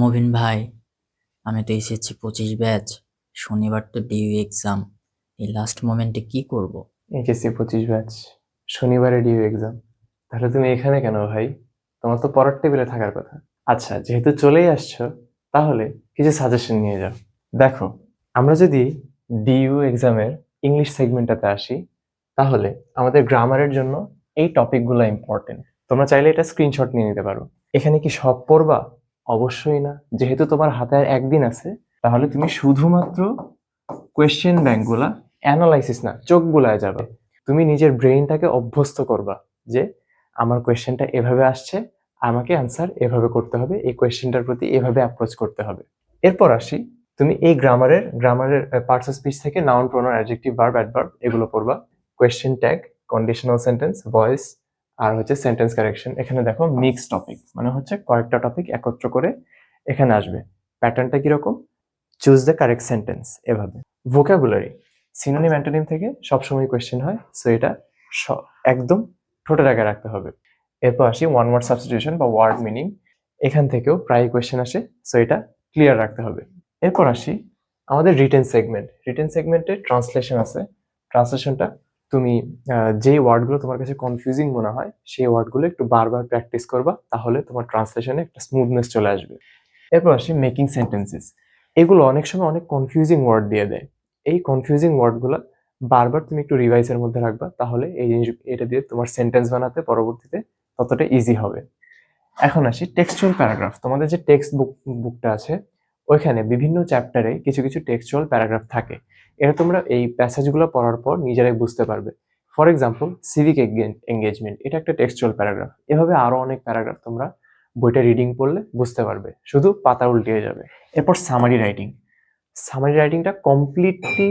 মবিন ভাই, আমি তো এসেছি পঁচিশ ব্যাচ, শনিবার তো ডিউ এক্সাম এই লাস্ট মোমেন্টে কি করব? এইচএসসি পঁচিশ ব্যাচ, শনিবারে ডিউ এক্সাম তাহলে তুমি এখানে কেন ভাই? তোমার তো পরের টেবিলে থাকার কথা। আচ্ছা যেহেতু চলেই আসছো, তাহলে কিছু সাজেশন নিয়ে যাও। দেখো, আমরা যদি ডিইউ এক্সামের ইংলিশ সেগমেন্টটাতে আসি, তাহলে আমাদের গ্রামারের জন্য এই টপিকগুলো ইম্পর্টেন্ট তোমরা চাইলে এটা স্ক্রিনশট নিয়ে নিতে পারো। এখানে কি সব পড়বা? অবশ্যই না। যেহেতু তোমার হাতে আর একদিন আছে, তাহলে তুমি শুধুমাত্র কোয়েশ্চেন ব্যাংকগুলা অ্যানালাইসিস না, চোখ বুলায় যাবে। তুমি নিজের ব্রেইনটাকে অভ্যস্ত করবা যে, আমার কোয়েশ্চেনটা এভাবে আসছে, আমাকে অ্যান্সার এভাবে করতে হবে, এই কোয়েশ্চেনটার প্রতি এভাবে অ্যাপ্রোচ করতে হবে। এরপর আসি, তুমি এই গ্রামারের গ্রামারের পার্টস অফ স্পিচ থেকে noun pronoun adjective verb adverb এগুলো পড়বা। Question tag conditional sentence voice আর হচ্ছে সেন্টেন্স কারেকশন এখানে দেখো মিক্স টপিক মানে হচ্ছে কয়েকটা টপিক একত্র করে এখানে আসবে। প্যাটার্নটা কীরকম? চুজ দ্য কারেক্ট সেন্টেন্স এভাবে। ভোকাবুলারি সিনোনিম অ্যান্টোনিম থেকে সবসময় কোয়েশ্চেন হয় সো এটা একদম ঠোঁটের আগে রাখতে হবে। এরপর আসি ওয়ান ওয়ার্ড সাবস্টিটিউশন বা ওয়ার্ড মিনিং এখান থেকেও প্রায় কোয়েশ্চেন আসে সো এটা ক্লিয়ার রাখতে হবে। এরপর আসি আমাদের রিটেন সেগমেন্ট রিটেন সেগমেন্টে ট্রান্সলেশন আছে। ট্রান্সলেশনটা তুমি যেই ওয়ার্ডগুলো তোমার কাছে কনফিউজিং মনে হয়, সেই ওয়ার্ডগুলো একটু বারবার প্র্যাকটিস করবা, তাহলে তোমার ট্রান্সলেশনে একটা স্মুথনেস চলে আসবে। এরপর আসি মেকিং সেন্টেন্সেস এগুলো অনেক সময় অনেক কনফিউজিং ওয়ার্ড দিয়ে দেয়। এই কনফিউজিং ওয়ার্ডগুলো বারবার তুমি একটু রিভাইসের মধ্যে রাখবা, তাহলে এই জিনিস, এটা দিয়ে তোমার সেন্টেন্স বানাতে পরবর্তীতে ততটা ইজি হবে। এখন আসি টেক্সচুয়াল প্যারাগ্রাফ তোমাদের যে টেক্সট বুক বুকটা আছে ওইখানে বিভিন্ন চ্যাপ্টারে কিছু কিছু টেক্সচুয়াল প্যারাগ্রাফ থাকে। এটা তোমরা এই প্যাসেজগুলো পড়ার পর নিজেরাই বুঝতে পারবে। ফর এক্সাম্পল সিভিক এঙ্গেজমেন্ট এটা একটা টেক্সচুয়াল প্যারাগ্রাফ এভাবে আরও অনেক প্যারাগ্রাফ তোমরা বইটা রিডিং পড়লে বুঝতে পারবে। শুধু পাতা উল্টিয়ে যাবে। এরপর সামারি রাইটিং সামারি রাইটিংটা কমপ্লিটলি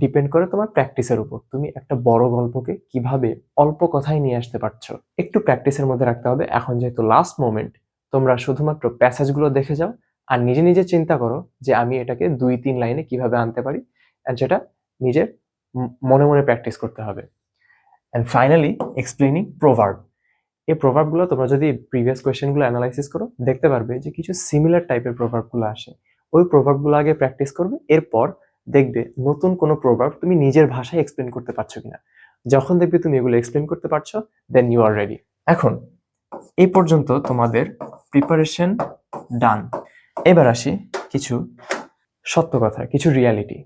ডিপেন্ড করে তোমার প্র্যাকটিসের উপর। তুমি একটা বড় গল্পকে কীভাবে অল্প কথায় নিয়ে আসতে পারছ, একটু প্র্যাকটিসের মধ্যে রাখতে হবে। এখন যেহেতু লাস্ট মোমেন্ট তোমরা শুধুমাত্র প্যাসেজগুলো দেখে যাও আর নিজে নিজে চিন্তা করো যে আমি এটাকে দুই, তিন লাইনে কীভাবে আনতে পারি অ্যান্ড সেটা নিজের মনে মনে প্র্যাকটিস করতে হবে। অ্যান্ড ফাইনালি এক্সপ্লেনিং প্রোভার্ব এই প্রভাবগুলো তোমরা যদি প্রিভিয়াস কোয়েশ্চেনগুলো অ্যানালাইসিস করো, দেখতে পারবে যে কিছু সিমিলার টাইপের প্রভাবগুলো আসে। ওই প্রভাবগুলো আগে প্র্যাকটিস করবে, এরপর দেখবে নতুন কোনো প্রভাব তুমি নিজের ভাষায় এক্সপ্লেন করতে পারছ কিনা। যখন দেখবে তুমি এগুলো এক্সপ্লেন করতে পারছ দেন ইউ আর রেডি এখন এই পর্যন্ত তোমাদের প্রিপারেশন ডান এবার আসি কিছু সত্য কথা, কিছু রিয়ালিটি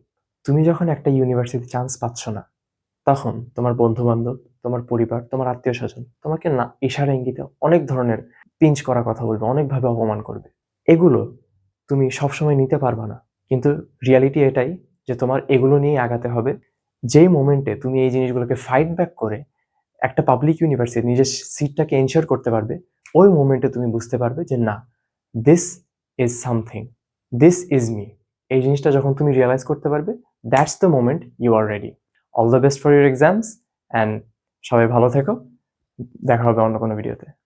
তুমি যখন একটা ইউনিভার্সিটি চান্স পাচ্ছ না, তখন তোমার বন্ধু বান্ধব তোমার পরিবার, তোমার আত্মীয় স্বজন তোমাকে না, ইশারা ইঙ্গিতে অনেক ধরনের পিঞ্চ করা কথা বলবে, অনেকভাবে অপমান করবে। এগুলো তুমি সবসময় নিতে পারবে না। কিন্তু রিয়ালিটি এটাই যে তোমার এগুলো নিয়ে আগাতে হবে। যেই মোমেন্টে তুমি এই জিনিসগুলোকে ফাইট ব্যাক করে একটা পাবলিক ইউনিভার্সিটি নিজের সিটটাকে এনশিওর করতে পারবে, ওই মোমেন্টে তুমি বুঝতে পারবে যে না this is something this is me এই জিনিসটা যখন তুমি রিয়েলাইজ করতে পারবে that's the moment you are ready all the best for your exams and সবাই ভালো থেকো। দেখা হবে অন্য কোনো ভিডিওতে